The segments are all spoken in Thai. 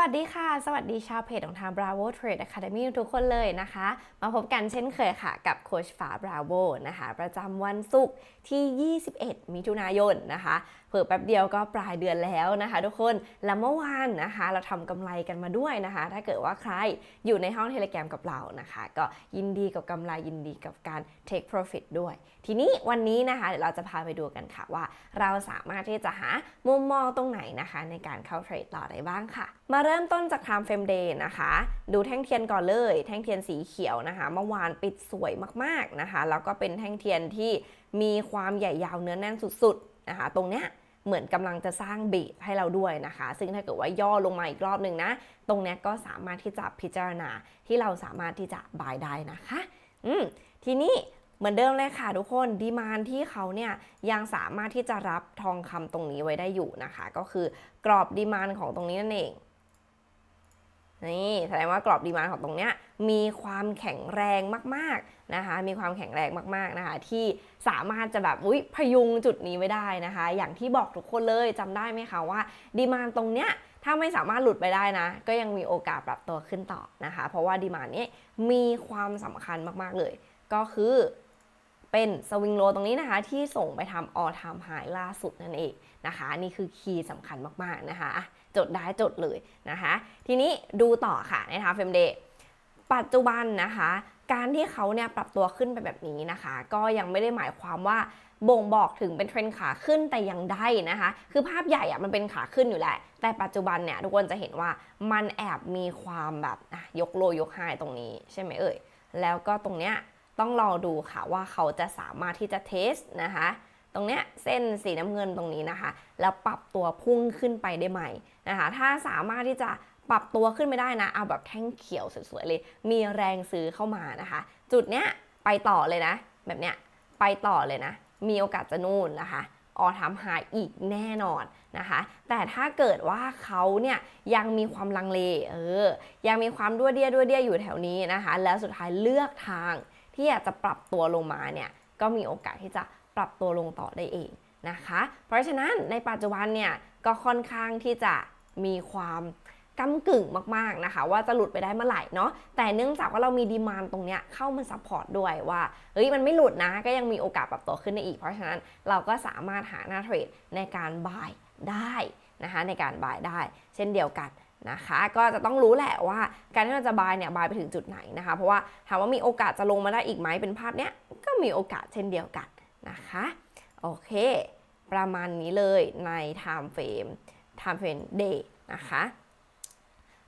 วัสดีค่ะ สวัสดีชาวเพจของทาง Bravo Trade Academy ทุกคนเลยนะคะ มาพบกันเช่นเคยค่ะ กับโคชฝา Bravo นะคะ ประจำวันศุกร์ที่ 21 มิถุนายนนะคะ เพิ่แป๊บเดียวก็ปลายเดือนแล้วนะคะ ทุกคน แล้วเมื่อวานนะคะ เราทำกำไรกันมาด้วยนะคะ ถ้าเกิดว่าใครอยู่ในห้องเทเลแกรมกับเรานะคะ ก็ยินดีกับกำไรยินดีกับการ take profit ด้วย ทีนี้วันนี้นะคะเดี๋ยวเราจะพาไปดูกันค่ะว่า เราสามารถที่จะหามุมมองตรงไหนนะคะ ในการเข้าเทรดต่อได้บ้างค่ะมาเริ่มต้นจาก time frame day นะคะ ดูแท่งเทียนก่อนเลย แท่งเทียนสีเขียวนะคะเมื่อวานปิดสวยมากๆนะคะ แล้วก็เป็นแท่งเทียนที่มีความใหญ่ยาวเนื้อแน่นสุดๆนะคะ ตรงเนี้ยเหมือนกำลังจะสร้างเบสให้เราด้วยนะคะ ซึ่งถ้าเกิดว่าย่อลงมาอีกรอบหนึ่งนะ ตรงเนี้ยก็สามารถที่จะพิจารณาที่เราสามารถที่จะบายได้นะคะ อืมทีนี้เหมือนเดิมเลยค่ะทุกคนดีมานที่เขาเนี่ยยังสามารถที่จะรับทองคำตรงนี้ไว้ได้อยู่นะคะ ก็คือกรอบดีมานของตรงนี้นั่นเอง นี่แสดงว่ากรอบดีมานของตรงเนี้ยมีความแข็งแรงมากๆนะคะ มีความแข็งแรงมากๆนะคะ ที่สามารถจะแบบอุ๊ยพยุงจุดนี้ไว้ได้นะคะ อย่างที่บอกทุกคนเลยจำได้ไหมคะว่า ดีมานตรงเนี้ยถ้าไม่สามารถหลุดไปได้นะ ก็ยังมีโอกาสปรับตัวขึ้นต่อนะคะ เพราะว่าดีมานนี้มีความสำคัญมากๆเลย ก็คือเป็นสวิงโลตรงนี้นะคะ ที่ส่งไปทำออทามไฮล่าสุดนั่นเอง นะคะนี่คือคีย์สำคัญมากๆนะคะจดได้จดเลยนะคะ ทีนี้ดูต่อค่ะในทาเฟมเดย์ปัจจุบันนะคะ การที่เขาเนี่ยปรับตัวขึ้นไปแบบนี้นะคะ ก็ยังไม่ได้หมายความว่าบ่งบอกถึงเป็นเทรนด์ขาขึ้นแต่ยังได้นะคะ คือภาพใหญ่อะมันเป็นขาขึ้นอยู่แหละ แต่ปัจจุบันเนี่ยทุกคนจะเห็นว่ามันแอบมีความแบบยกโลยกไฮตรงนี้ใช่ไหมเอ่ยแล้วก็ตรงเนี้ยต้องรอดูค่ะว่าเขาจะสามารถที่จะเทสนะคะ ตรงเนี้ยเส้นสีน้ำเงินตรงนี้นะคะ แล้วปรับตัวพุ่งขึ้นไปได้ไหมนะคะ ถ้าสามารถที่จะปรับตัวขึ้นไปได้นะ เอาแบบแท่งเขียวสวยๆเลย มีแรงซื้อเข้ามานะคะ จุดเนี้ยไปต่อเลยนะ แบบเนี้ยไปต่อเลยนะ มีโอกาสจะนู่นนะคะออทำหายอีกแน่นอนนะคะ แต่ถ้าเกิดว่าเขาเนี่ยยังมีความลังเล เออ ยังมีความด้วยเดียด้วยเดียอยู่แถวนี้นะคะ แล้วสุดท้ายเลือกทางที่อยากจะปรับตัวลงมาเนี่ย ก็มีโอกาสที่จะ ปรับตัวลงต่อได้เองนะคะ เพราะฉะนั้นในปัจจุบันเนี่ยก็ค่อนข้างที่จะมีความก้ากึ่งมากๆนะคะ ว่าจะหลุดไปได้เมื่อไหร่เนาะแต่เนื่องจากว่าเรามีดีมานตรงเนี้ยเข้ามาซัพพอร์ตด้วยว่าเฮ้ยมันไม่หลุดนะก็ยังมีโอกาสปรับตัวขึ้นได้อีก เพราะฉะนั้นเราก็สามารถหาหน้าเทรดในการบายได้นะคะในการบายได้ เช่นเดียวกันนะคะ ก็จะต้องรู้แหละว่าการที่เราจะบายเนี่ยบายไปถึงจุดไหนนะคะ เพราะว่าถามว่ามีโอกาสจะลงมาได้อีกไหมเป็นภาพเนี้ยก็มีโอกาสเช่นเดียวกัน นะคะ โอเค ประมาณนี้เลยใน time frame time frame day นะคะ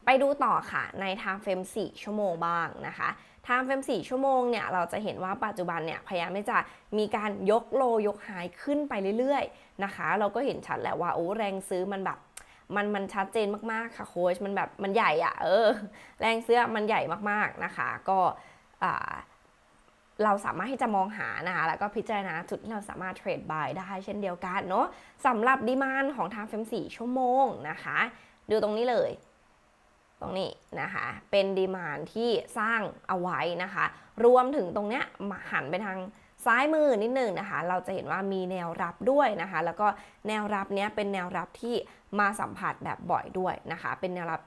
ไปดูต่อค่ะใน time frame 4 ชั่วโมงบ้างนะคะ time frame 4 ชั่วโมงเนี่ย เราจะเห็นว่าปัจจุบันเนี่ยพยายามที่จะมีการยกโลยกไฮขึ้นไปเรื่อยๆนะคะ เราก็เห็นชัดแหละว่าโอ้แรงซื้อมันแบบมันมันชัดเจนมากๆค่ะโค้ชมันแบบมันใหญ่อะเออ แรงซื้อมันใหญ่มากๆนะคะ ก็อ่า เราสามารถที่จะมองหานะคะแล้วก็พิจารณาจุดที่เราสามารถเทรดบายได้เช่นเดียวกันเนาะสำหรับดีมานของทางเฟม4ชั่วโมงนะคะ ดูตรงนี้เลย ตรงนี้นะคะ เป็นดีมานที่สร้างเอาไว้นะคะ รวมถึงตรงเนี้ยหันไปทางซ้ายมือนิดนึงนะคะ เราจะเห็นว่ามีแนวรับด้วยนะคะ แล้วก็แนวรับเนี้ยเป็นแนวรับที่มาสัมผัสแบบบ่อยด้วยนะคะ เป็นแนวรับ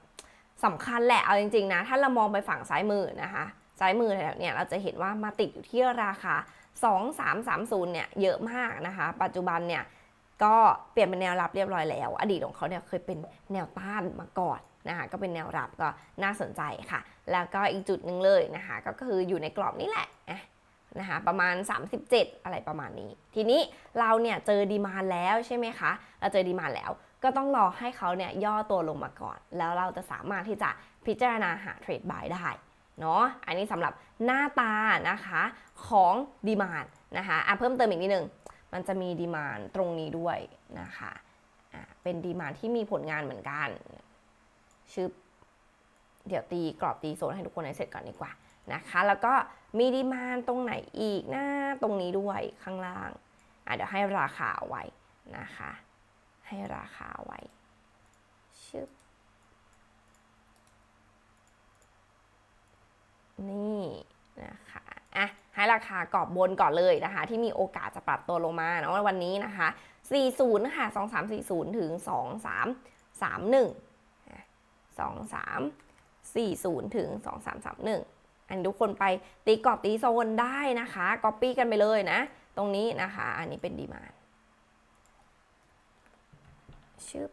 สำคัญแหละเอาจริงๆนะถ้าเรามองไปฝั่งซ้ายมือนะคะ ซ้ายมือเนี่ยเราจะเห็นว่ามาติดอยู่ที่ราคา 2330 เนี่ยเยอะมากนะคะ ปัจจุบันเนี่ยก็เปลี่ยนเป็นแนวรับเรียบร้อยแล้ว อดีตของเขาเนี่ยเคยเป็นแนวต้านมาก่อนนะคะก็เป็นแนวรับก็น่าสนใจค่ะ แล้วก็อีกจุดหนึ่งเลยนะคะก็คืออยู่ในกรอบนี้แหละนะคะประมาณ 37 อะไรประมาณนี้ ทีนี้เราเนี่ยเจอดีมาแล้วใช่ไหมคะ เราเจอดีมาแล้ว ก็ต้องรอให้เขาเนี่ยย่อตัวลงมาก่อน แล้วเราจะสามารถที่จะพิจารณาหาเทรดบายได้ เนาะอันนี้สำหรับหน้าตานะคะของดีมานนะคะอะเพิ่มเติมอีกนิดนึง มันจะมีดีมานตรงนี้ด้วยนะคะอะเป็นดีมานที่มีผลงานเหมือนกันชื่อเดี๋ยวตีกรอบตีโซนให้ทุกคนให้เสร็จก่อนดีกว่านะคะ แล้วก็มีดีมานตรงไหนอีกหน้าตรงนี้ด้วยข้างล่างอะเดี๋ยวให้ราคาเอาไว้นะคะ ให้ราคาเอาไว้ชึบ นี่นะคะ อะ ให้ ราคากรอบบนก่อนเลยนะคะ ที่มีโอกาสจะปรับตัวลงมาเนาะวันนี้นะคะ 40 ค่ะ 2340 ถึง 2331 2 3 4 0 ถึง 2 3 3 1 อันนี้ทุกคนไปตีกรอบตีโซนได้นะคะ copy กันไปเลยนะ ตรงนี้นะคะ อันนี้เป็นดีมานชึบ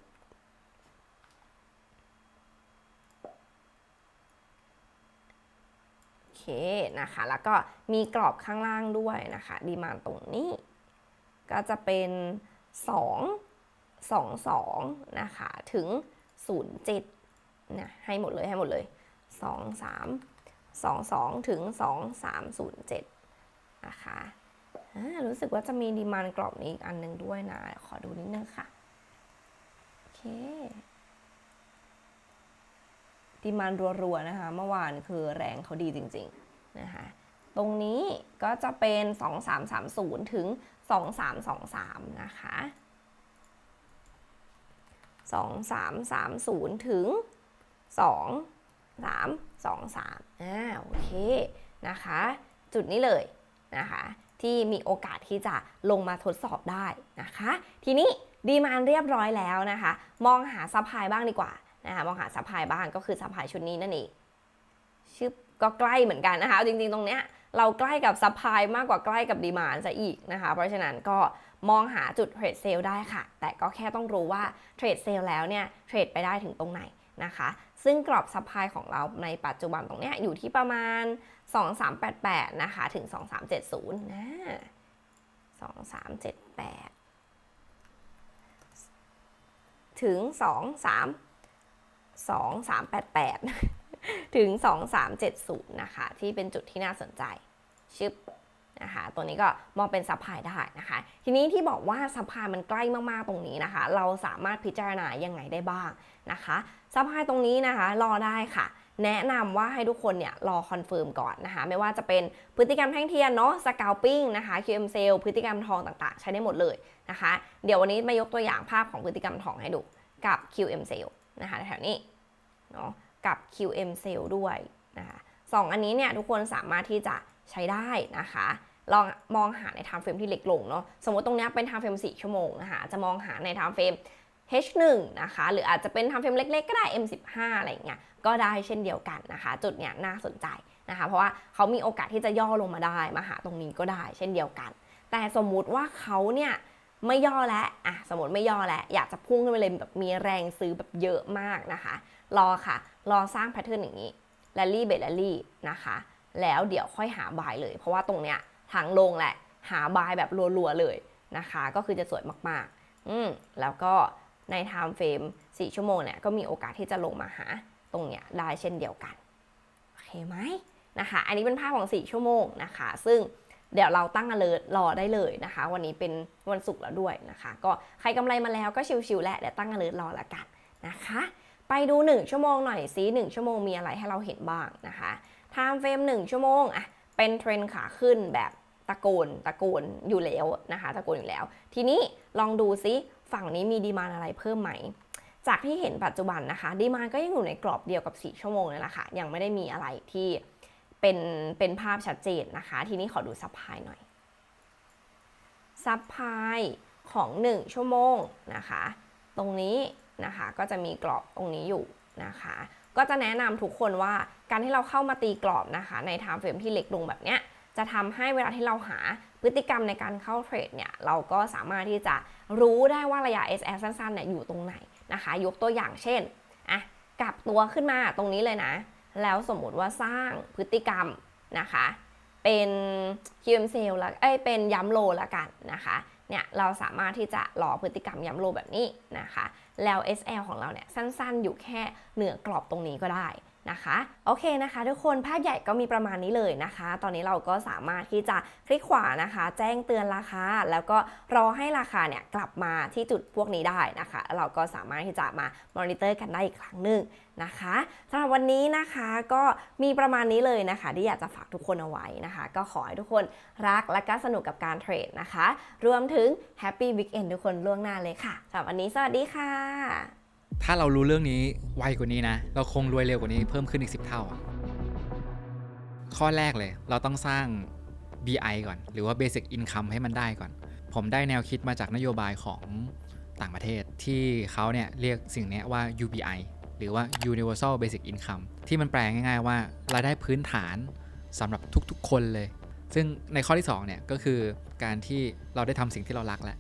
โอ เคนะคะ แล้วก็มีกรอบข้างล่างด้วยนะคะ ดีมานตรงนี้ ก็จะเป็น 2 2 2นะคะถึง 07นะให้หมดเลยให้หมดเลย 2 3 2 2 ถึง 2 3 0 7นะคะรู้สึกว่าจะมีดีมานกรอบนี้อีกอันหนึ่งด้วยนะ ขอดูนิดนึงค่ะ โอเค ดีมานรัวๆนะคะ เมื่อวานคือแรงเขาดีจริงๆนะคะ ตรงนี้ก็จะเป็น 2330 ถึง 2323 นะคะ 2330 ถึง 2323 อ่าโอเคนะคะ จุดนี้เลยนะคะที่มีโอกาสที่จะลงมาทดสอบได้นะคะ ทีนี้ดีมานเรียบร้อยแล้วนะคะ มองหาซัพพลายบ้างดีกว่า นะคะมองหาซัพพลายบ้างก็คือซัพพลายชุดนี้นั่นเองชึบก็ใกล้เหมือนกันนะคะจริงๆตรงเนี้ยเราใกล้กับซัพพลายมากกว่าใกล้กับดีมานซะอีกนะคะ เพราะฉะนั้นก็มองหาจุดเทรดเซลล์ได้ค่ะ แต่ก็แค่ต้องรู้ว่าเทรดเซลแล้วเนี่ยเทรดไปได้ถึงตรงไหนนะคะ ซึ่งกรอบซัพพลายของเราในปัจจุบันตรงเนี้ยอยู่ที่ประมาณ 2388 นะคะ ถึง 2370นะ2378 ถึง 23 2388 ถึง 2370 นะคะ ที่เป็นจุดที่น่าสนใจชึบนะคะตัวนี้ก็มองเป็นซัพพลายได้นะคะ ทีนี้ที่บอกว่าซัพพลายมันใกล้มากๆตรงนี้นะคะ เราสามารถพิจารณายังไงได้บ้างนะคะซัพพลายตรงนี้นะคะ รอได้ค่ะ แนะนำว่าให้ทุกคนเนี่ยรอคอนเฟิร์มก่อนนะคะ ไม่ว่าจะเป็นพฤติกรรมแท่งเทียนเนาะสกาวปิ้งนะคะ QM sale พฤติกรรมทองต่างๆ ใช้ได้หมดเลยนะคะ เดี๋ยววันนี้มายกตัวอย่างภาพของพฤติกรรมทองให้ดูกับ QM sale นะคะแถวนี้เนาะกับ QM sale ด้วยนะคะสองอันนี้เนี่ยทุกคนสามารถที่จะใช้ได้นะคะลองมองหาใน time frame ที่เล็กลงเนาะสมมติตรงนี้เป็น time frame 4ชั่วโมงนะคะจะมองหาใน time frame H1 นะคะหรืออาจจะเป็น time frame เล็กๆ ก็ได้ M15 อะไรอย่างเงี้ยก็ได้เช่นเดียวกันนะคะ จุดเนี้ยน่าสนใจนะคะ เพราะว่าเขามีโอกาสที่จะย่อลงมาได้มาหาตรงนี้ก็ได้เช่นเดียวกัน แต่สมมุติว่าเขาเนี่ย ไม่ย่อแล้วอะสมมติไม่ย่อแล้วอยากจะพุ่งขึ้นไปเลยแบบมีแรงซื้อแบบเยอะมากนะคะ รอค่ะ รอสร้างแพทเทิร์นอย่างนี้แลลี่เบรลลี่นะคะ แล้วเดี๋ยวค่อยหาบายเลย เพราะว่าตรงเนี้ยทางลงแหละ หาบายแบบรัวๆเลยนะคะ ก็คือจะสวยมากๆ อืมแล้วก็ใน time frame 4ชั่วโมงเนี่ยก็มีโอกาสที่จะลงมาหาตรงเนี้ยได้เช่นเดียวกัน โอเคไหมนะคะ อันนี้เป็นภาพของ 4 ชั่วโมงนะคะ ซึ่ง เดี๋ยวเราตั้ง alert รอได้เลยนะคะ วันนี้เป็นวันศุกร์แล้วด้วยนะคะ ก็ใครกำไรมาแล้วก็ชิวๆแหละเดี๋ยวตั้ง alert รอละกันนะคะ ไปดู 1 ชั่วโมงหน่อยซิ1ชั่วโมงมีอะไรให้เราเห็นบ้างนะคะ time frame 1 ชั่วโมงอะเป็นเทรนขาขึ้นแบบตะโกนตะโกนอยู่แล้วนะคะตะโกนอยู่แล้ว ทีนี้ลองดูซิฝั่งนี้มีดีมานอะไรเพิ่มไหม จากที่เห็นปัจจุบันนะคะ ดีมานก็ยังอยู่ในกรอบเดียวกับ 4 ชั่วโมงนั่นแหละค่ะยังไม่ได้มีอะไรที่ เป็นเป็นภาพชัดเจนนะคะ ทีนี้ขอดูซัพพลายหน่อยซัพพลายของ 1 ชั่วโมงนะคะ ตรงนี้นะคะก็จะมีกรอบตรงนี้อยู่นะคะ ก็จะแนะนำทุกคนว่าการที่เราเข้ามาตีกรอบนะคะ ใน time frame ที่เล็กลงแบบเนี้ยจะทำให้เวลาที่เราหาพฤติกรรมในการเข้าเทรดเนี่ยเราก็สามารถที่จะรู้ได้ว่าระยะ SL สั้นๆเนี่ยอยู่ตรงไหนนะคะ ยกตัวอย่างเช่นอะกลับตัวขึ้นมาตรงนี้เลยนะ แล้วสมมุติว่าสร้างพฤติกรรมนะคะ เป็น QM sale แล้วเอ้ยเป็นย้ำโลละกันนะคะเนี่ยเราสามารถที่จะรอพฤติกรรมย้ำโลแบบนี้นะคะ แล้ว SL ของเราเนี่ยสั้นๆ อยู่แค่เหนือกรอบตรงนี้ก็ได้ นะคะ โอเคนะคะ ทุกคนภาพใหญ่ก็มีประมาณนี้เลยนะคะ ตอนนี้เราก็สามารถที่จะคลิกขวานะคะ แจ้งเตือนราคา แล้วก็รอให้ราคาเนี่ยกลับมาที่จุดพวกนี้ได้นะคะแล้วเราก็สามารถที่จะมามอนิเตอร์กันได้อีกครั้งหนึ่งนะคะสำหรับวันนี้นะคะก็มีประมาณนี้เลยนะคะ ที่อยากจะฝากทุกคนเอาไว้นะคะ ก็ขอให้ทุกคนรักและก็สนุกกับการเทรดนะคะ รวมถึงแฮปปี้วิกเอนทุกคนล่วงหน้าเลยค่ะสำหรับวันนี้สวัสดีค่ะ ถ้าเรารู้เรื่องนี้ไวกว่านี้นะ เราคงรวยเร็วกว่านี้เพิ่มขึ้นอีก 10 เท่าอะข้อแรกเลย เราต้องสร้าง BI ก่อน หรือว่า Basic Income ให้มันได้ก่อน ผมได้แนวคิดมาจากนโยบายของต่างประเทศที่เขาเนี่ยเรียกสิ่งนี้ว่า UBI หรือว่า universal basic income ที่มันแปลง่ายๆว่ารายได้พื้นฐานสำหรับทุกๆ คนเลย ซึ่งในข้อที่2เนี่ยก็คือการที่เราได้ทำสิ่งที่เรารักแหละ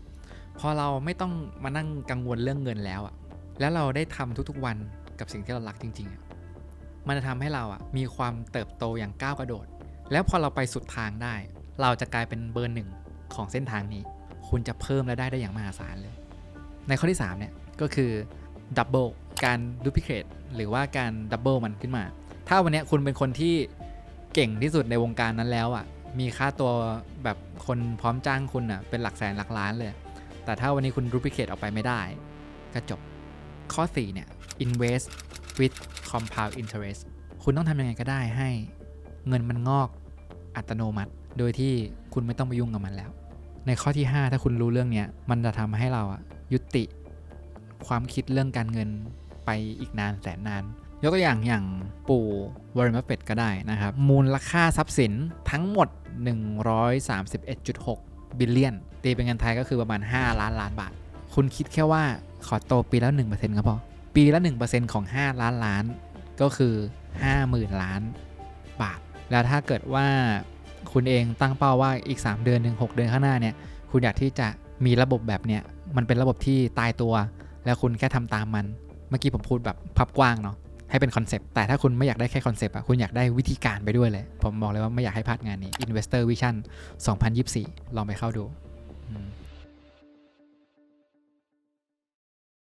พอเราไม่ต้องมานั่งกังวลเรื่องเงินแล้วอะ แล้วเราได้ทำทุกๆวันกับสิ่งที่เรารักจริงๆอะมันจะทำให้เราอะมีความเติบโตอย่างก้าวกระโดด แล้วพอเราไปสุดทางได้ เราจะกลายเป็นเบอร์หนึ่งของเส้นทางนี้ คุณจะเพิ่มรายได้ได้อย่างมหาศาลเลย ในข้อที่3เนี่ยก็คือดับเบิลการดูพิเคทหรือว่าการดับเบิลมันขึ้นมา ถ้าวันนี้คุณเป็นคนที่เก่งที่สุดในวงการนั้นแล้วอะมีค่าตัวแบบคนพร้อมจ้างคุณอะเป็นหลักแสนหลักล้านเลย แต่ถ้าวันนี้คุณดูพิเคทออกไปไม่ได้ ก็จบ ข้อ 4 เนี่ย invest with compound interest คุณต้องทำยังไงก็ได้ให้เงินมันงอกอัตโนมัติ โดยที่คุณไม่ต้องไปยุ่งกับมันแล้ว ในข้อที่ 5 ถ้าคุณรู้เรื่องเนี้ยมันจะทำให้เราอะยุติความคิดเรื่องการเงินไปอีกนานแสนนาน ยกตัวอย่างอย่างปู่วอร์เรนบัฟเฟตก็ได้นะครับ มูลค่าทรัพย์สินทั้งหมด 131.6 บิลเลียนตีเป็นเงินไทยก็คือประมาณ 5 ล้านล้านบาท คุณคิดแค่ว่า ขอโตปีละ1%ก็พอปีละ 1%ของ 5 ล้านล้าน ก็คือ 50,000 ล้านบาท แล้วถ้าเกิดว่าคุณเองตั้งเป้าว่าอีก 3 เดือนหนึ่ง6เดือนข้างหน้าเนี่ย คุณอยากที่จะมีระบบแบบเนี้ย มันเป็นระบบที่ตายตัว แล้วคุณแค่ทำตามมัน เมื่อกี้ผมพูดแบบพับกว้างเนาะ ให้เป็นคอนเซปต์ แต่ถ้าคุณไม่อยากได้แค่คอนเซปต์อะคุณอยากได้วิธีการไปด้วยเลย ผมบอกเลยว่าไม่อยากให้พลาดงานนี้ Investor Vision 2024 ลองไปเข้าดู